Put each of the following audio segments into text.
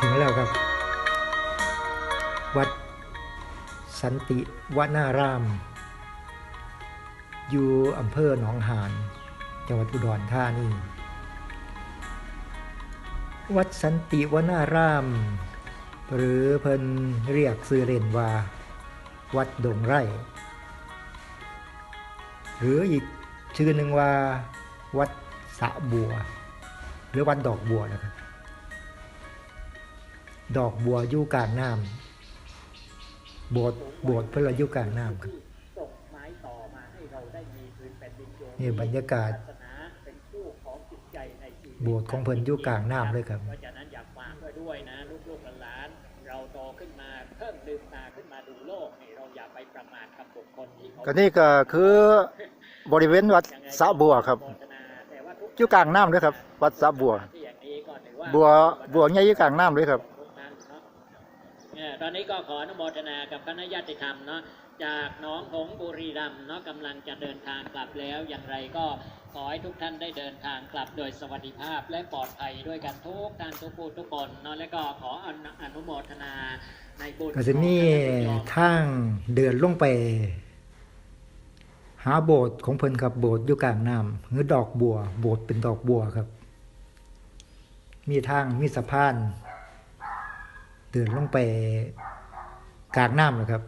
ถึงแล้วครับ วัดสันติวนาราม อยู่อำเภอหนองหานจังหวัดอุดรธานีวัดสันติวนาราม หรือเพิ่นเรียกซื้อเล่นว่า วัดดงไร่ หรืออีกชื่อหนึ่งว่า วัดสะบัว หรือวัดดอกบัวนะครับ ดอกบัวอยู่กลางน้ำโบสถ์โบสถ์เพื่ออยู่กลางน้ำครับส่งไม้ต่อมาให้เราได้มีพื้นแผ่นดินโยนี่บรรยากาศศาสนาเป็นคู่ของจิตใจในชีวิตโบสถ์ของเพิ่นอยู่กลางน้ำเลยครับเพราะฉะนั้นอยากฝากไว้ด้วยนะลูกๆหลานๆเราโตขึ้นมาเพิ่มลืมตาขึ้นมาดูโลกนี่เราอย่าไปประมาทกับบุคคลที่เขาก็นี่ก็คือบริเวณวัดสะบัวครับโฆษณาแต่ว่าทุกอยู่กลางน้ำด้วยครับ วัดสะบัวที่อย่างนี้ก็ถือว่าบัวบัวใหญ่อยู่กลางน้ำด้วยครับ ทุกท่านเนาะ เนี่ยตอนนี้ก็ขออนุโมทนากับคณะญาติธรรมเนาะจากหน้องหงส์บุรีรัมย์เนาะกำลังจะเดินทางกลับแล้วอย่างไรก็ขอให้ทุกท่านได้เดินทางกลับโดยสวัสดิภาพและปลอดภัยด้วยกันทุกท่านทุกผู้ทุกคนเนาะและก็ขออนุอนุโมทนาในบุญก็จะมีทางเดินลงไป หาโบสถ์ของเพิ่นครับโบสถ์อยู่กลางน้ำหรือดอกบัว โบสถ์เป็นดอกบัวครับ มีทางมีสะพาน เดินลงไปกลางน้ำนะครับ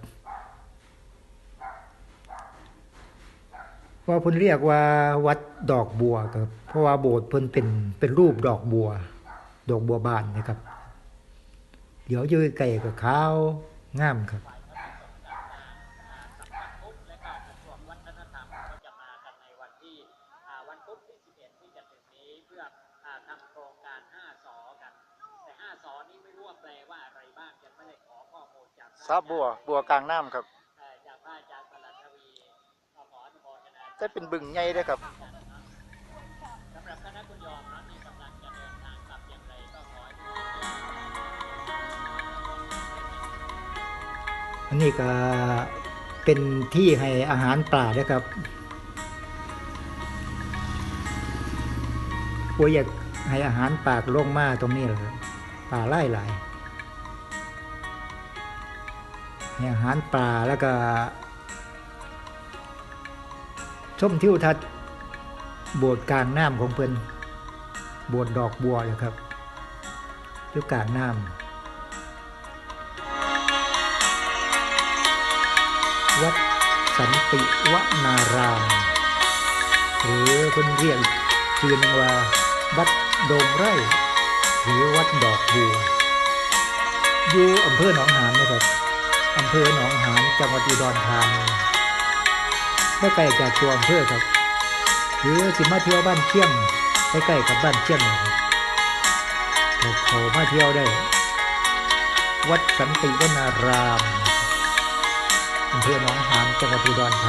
ว่าเพิ่นเรียกว่าวัดดอกบัวครับเพราะว่าโบสถ์เพิ่นเป็นเป็นรูปดอกบัว ดอกบัวบานนะครับ เดี๋ยวยู่ไก่กับข้าวงามครับทธและการกระทรวงวัฒนธรรมก็จะมากันในวันที่อ่าวันพุธที่11ที่จะถึงนี้เพื่อทำโครงการ5สอกัน แต่5สอนี้ไม่รู้ว่าแปลว่าอะไรบ้างยังไม่ได้ขอข้อมูลจากซาบัวบัวกลางน้ำครับเอ่อจากพระอาจารย์ปรัตทวีก็ขออนุโมทนาจะเป็นบึงใหญ่เด้อครับ สำหรับคณะคุณยอมนะที่กำลังจะเดินทางกลับอย่างไรก็ขอให้อันนี้ก็เป็นที่ให้อาหารปลาด้วยครับปัวอยากให้อาหารปลาลงมาตรงนี้แหละครับ ปลาไล่หลายให้อาหารปลาแล้วก็ชมทิวทัศน์โบสถ์กลางน้ำของเพิ่นโบสถ์ดอกบัวเลยครับอยู่กลางน้ำวัดสันติวนาราม หรือคนเรียกชื่อหนึงว่าวัดโดมไร่ หรือวัดดอกบัวอยู่อำเภอหนองหานนะครับอำเภอหนองหานจังหวัดอุดรธานีไม่ไกลจากตัวอำเภอครับหรือสิมาเที่ยวบ้านเชียงใกล้ๆกับบ้านเชียงนะครับเขามาเที่ยวได้ วัดสันติวนารามอำเภอหนองหานจังหวัดอุดรธานี